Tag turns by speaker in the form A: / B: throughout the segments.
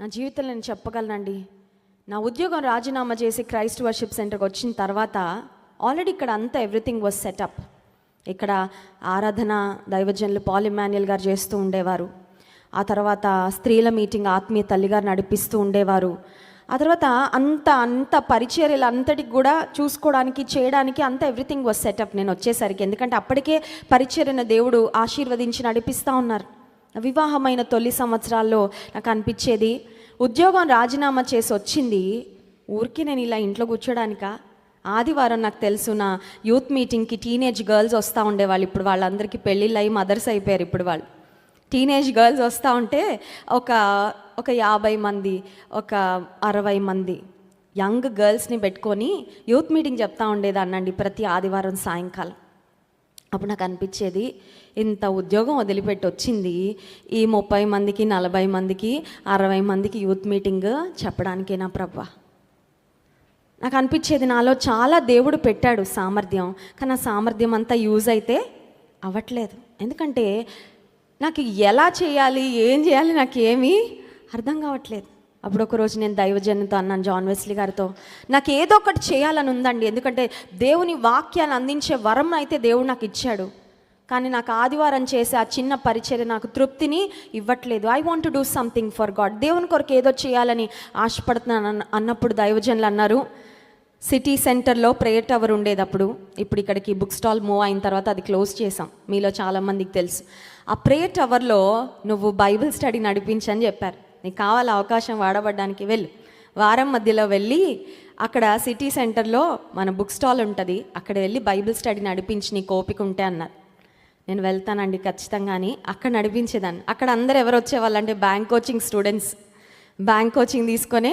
A: నా జీవితంలో నేను చెప్పగలనండి. నా ఉద్యోగం రాజీనామా చేసి క్రైస్ట్ వర్షిప్ సెంటర్కి వచ్చిన తర్వాత ఆల్రెడీ ఇక్కడ అంతా ఎవ్రీథింగ్ వాజ్ సెటప్ ఇక్కడ ఆరాధన దైవజనులు పాల్ గారు చేస్తూ ఉండేవారు. ఆ తర్వాత స్త్రీల మీటింగ్ ఆత్మీయ తల్లిగారు నడిపిస్తూ ఉండేవారు. ఆ తర్వాత అంత అంత పరిచర్యలు అంతటికి కూడా చూసుకోవడానికి చేయడానికి అంత ఎవ్రీథింగ్ వాజ్ సెటప్ నేను వచ్చేసరికి ఎందుకంటే అప్పటికే పరిచర్యన దేవుడు ఆశీర్వదించి నడిపిస్తూ ఉన్నారు. వివాహమైన తొలి సంవత్సరాల్లో నాకు అనిపించేది ఉద్యోగం రాజీనామా చేసి వచ్చింది. ఊరికి నేను ఇలా ఇంట్లో కూర్చోడానికా? ఆదివారం నాకు తెలుసు నా యూత్ మీటింగ్కి టీనేజ్ గర్ల్స్ వస్తూ ఉండేవాళ్ళు. ఇప్పుడు వాళ్ళందరికీ పెళ్ళిళ్ళు అయ్యి మదర్స్ అయిపోయారు ఇప్పుడు వాళ్ళు. టీనేజ్ గర్ల్స్ వస్తూ ఉంటే ఒక ఒక యాభై మంది ఒక అరవై మంది యంగ్ గర్ల్స్ని పెట్టుకొని యూత్ మీటింగ్ చెప్తా ఉండేదాన్నండి ప్రతి ఆదివారం సాయంకాలం. అప్పుడు నాకు అనిపించేది ఇంత ఉద్యోగం వదిలిపెట్టి వచ్చింది. ఈ ముప్పై మందికి నలభై మందికి అరవై మందికి యూత్ మీటింగ్ చెప్పడానికేనా ప్రభా నాకు అనిపించేది నాలో చాలా దేవుడు పెట్టాడు సామర్థ్యం. కానీ ఆ సామర్థ్యం అంతా యూజ్ అయితే అవ్వట్లేదు. ఎందుకంటే నాకు ఎలా చేయాలి ఏం చేయాలి నాకు ఏమీ అర్థం కావట్లేదు. అప్పుడు ఒకరోజు నేను దైవజనుతో అన్నాను జాన్ వెస్లీ గారితో నాకు ఏదో ఒకటి చేయాలని ఉందండి. ఎందుకంటే దేవుని వాక్యాన్ని అందించే వరం అయితే దేవుడు నాకు ఇచ్చాడు. కానీ నాకు ఆదివారం చేసే ఆ చిన్న పరిచర్య నాకు తృప్తిని ఇవ్వట్లేదు. I want to do something for God దేవుని కొరకు ఏదో చేయాలని ఆశపడుతున్నాను అన్న- అన్నప్పుడు దైవజనులు అన్నారు సిటీ సెంటర్లో ప్రేయర్ టవర్ ఉండేది అప్పుడు ఇప్పుడు ఇక్కడికి బుక్ స్టాల్ మూవ్ అయిన తర్వాత అది క్లోజ్ చేసాం మీలో చాలామందికి తెలుసు. ఆ ప్రేయర్ టవర్లో నువ్వు బైబిల్ స్టడీ నడిపించని చెప్పారు. నీకు కావాలి అవకాశం వాడబడ్డానికి వెళ్ళు. వారం మధ్యలో వెళ్ళి అక్కడ సిటీ సెంటర్లో మన బుక్ స్టాల్ ఉంటుంది. అక్కడ వెళ్ళి బైబిల్ స్టడీ నడిపించి నీకు ఓపిక ఉంటే అన్నారు. నేను వెళ్తానండి ఖచ్చితంగా అని అక్కడ నడిపించేదాన్ని. అక్కడ అందరు ఎవరు వచ్చేవాళ్ళంటే bank coaching students. Bank coaching తీసుకొని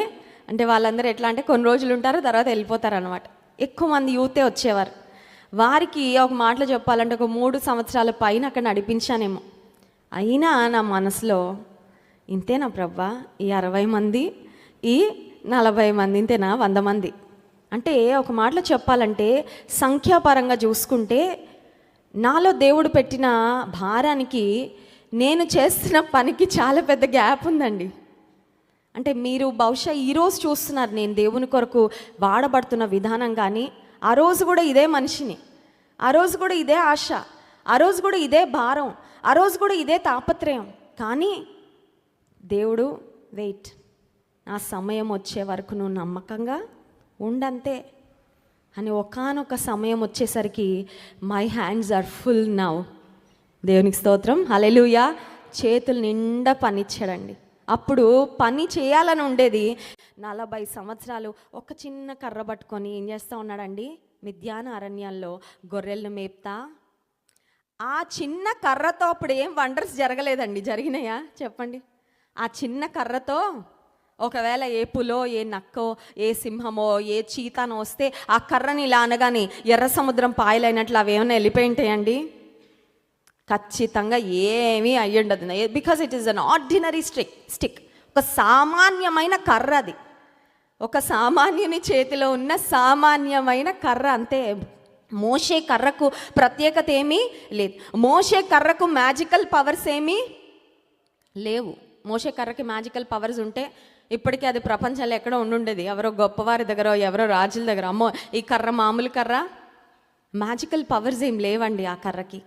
A: అంటే వాళ్ళందరూ ఎట్లా అంటే కొన్ని రోజులు ఉంటారు తర్వాత వెళ్ళిపోతారు అనమాట ఎక్కువ మంది యూతే వచ్చేవారు. వారికి ఒక మాటలో చెప్పాలంటే ఒక మూడు సంవత్సరాల పైన అక్కడ నడిపించానేమో. అయినా నా మనసులో ఇంతేనా ప్రవ్వా ఈ అరవై మంది ఈ నలభై మంది ఇంతేనా? వంద మంది. అంటే ఒక మాటలో చెప్పాలంటే సంఖ్యాపరంగా చూసుకుంటే నాలో దేవుడు పెట్టిన భారానికి నేను చేస్తున్న పనికి చాలా పెద్ద గ్యాప్ ఉందండి. అంటే మీరు బహుశా ఈరోజు చూస్తున్నారు నేను దేవుని కొరకు వాడబడుతున్న విధానం కానీ ఆ రోజు కూడా ఇదే మనిషిని. ఆ రోజు కూడా ఇదే ఆశ. ఆ రోజు కూడా ఇదే భారం. ఆ రోజు కూడా ఇదే తాపత్రయం. కానీ దేవుడు వెయిట్ నా సమయం వచ్చే వరకు నువ్వు నమ్మకంగా ఉండంతే అని ఒకానొక సమయం వచ్చేసరికి my hands are full now దేవునికి స్తోత్రం. హలెలుయా చేతులు నిండా పనిచ్చాడండి. అప్పుడు పని చేయాలని ఉండేది నలభై సంవత్సరాలు. ఒక చిన్న కర్ర పట్టుకొని ఏం చేస్తూ ఉన్నాడండి? మిథ్యాన అరణ్యాల్లో గొర్రెలను మేపుతా. ఆ చిన్న కర్రతో అప్పుడు ఏం వండర్స్ జరగలేదండి. జరిగినాయా? చెప్పండి. ఆ చిన్న కర్రతో ఒకవేళ ఏ పులో ఏ నక్కో ఏ సింహమో ఏ చీతనో వస్తే ఆ కర్రని ఇలా అనగానే ఎర్ర సముద్రం పాయలైనట్లు అవి ఏమైనా వెళ్ళిపోయి ఉంటాయండి ఖచ్చితంగా ఏమీ అయ్యుండదు. Because it is an ordinary stick stick ఒక సామాన్యమైన కర్ర అది. ఒక సామాన్యుని చేతిలో ఉన్న సామాన్యమైన కర్ర అంతే. మోషే కర్రకు ప్రత్యేకత ఏమీ లేదు. మోషే కర్రకు మ్యాజికల్ పవర్స్ ఏమీ లేవు. మోషే కర్రకి మ్యాజికల్ పవర్స్ ఉంటే ఇప్పటికీ అది ప్రపంచంలో ఎక్కడో ఉండుండేది. ఎవరో గొప్పవారి దగ్గర ఎవరో రాజుల దగ్గర. అమ్మో ఈ కర్ర మామూలు కర్ర? మ్యాజికల్ పవర్స్ ఏం లేవండి ఆ కర్రకి.